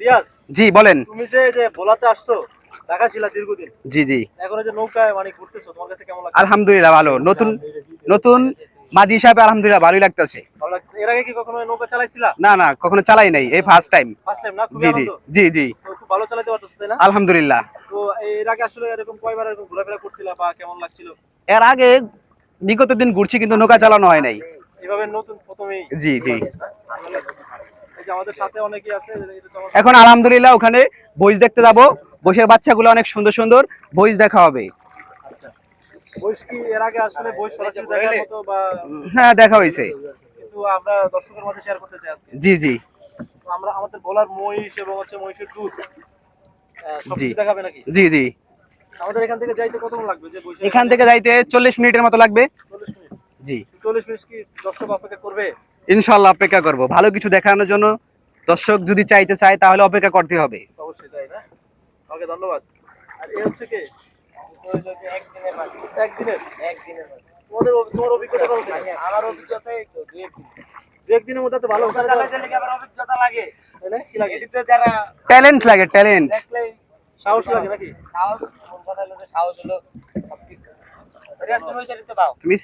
রিয়াজ জি বলেন। তুমি যে যে ভোলাতে আসছো ঢাকা ছিল দীর্ঘদিন। জি জি। এখন যে নৌকায় মানে ঘুরতেছো তোমার কাছে কেমন লাগছে? আলহামদুলিল্লাহ ভালো। নতুন নতুন মাঝি হিসাবে আলহামদুলিল্লাহ ভালোই লাগতেছে। এর আগে কি কখনো নৌকা চালাইছিলা? না না কখনো চালাই নাই এই ফার্স্ট টাইম ফার্স্ট টাইম না? জি জি জি জি। খুব ভালো চালাতে পারতেছো তাই না? আলহামদুলিল্লাহ। তো এর আগে আসলে এরকম কয়বার এরকম ঘোরাফেরা করছিলা বা কেমন লাগছিল? এর আগে বিগত দিন ঘুরছি কিন্তু নৌকা চালানো হয় নাই। এভাবে নতুন প্রথমেই। জি জি। এখন আলহামদুলিল্লাহ ওখানে বইস দেখতে যাব। বইসের বাচ্চাগুলো অনেক সুন্দর সুন্দর বইস দেখা হবে। আচ্ছা। কি এর আগে আসলে বই সরাসরি দেখার মতো বা হ্যাঁ দেখা হয়েছে। কিন্তু আমরা দর্শকের মধ্যে শেয়ার করতে চাই জি জি। আমরা আমাদের বলার মহিষ এবং হচ্ছে মহিষের দুধ আহ, সব জি। দেখাবে নাকি? জি জি। আমাদের এখান থেকে যাইতে কতক্ষণ লাগবে যে এখান থেকে যাইতে চল্লিশ মিনিটের মতো লাগবে। চল্লিশ মিনিট। জি। চল্লিশ মিনিট কি দর্শক অপেক্ষা করবে? ইনশাল্লাহ অপেক্ষা করব। ভালো কিছু দেখানোর জন্য দর্শক যদি চাইতে চায় তাহলে অপেক্ষা করতে হবে। অবশ্যই তাই না? ওকে ধন্যবাদ। আর এ হচ্ছে কি? একদিনের একদিনের তোমাদের তোমার অভিজ্ঞতা কত আমার অভিজ্ঞতা এই তো দুই দু একদিনের মধ্যে তো ভালো ওখানে চালাতে যাওয়া- চালাতে আবার অভিজ্ঞতা লাগে। কি লাগে? যারা ট্যালেন্ট লাগে ট্যালেন্ট। সাহস লাগে নাকি? সাহস কথা হলো সাহস হলো তুমি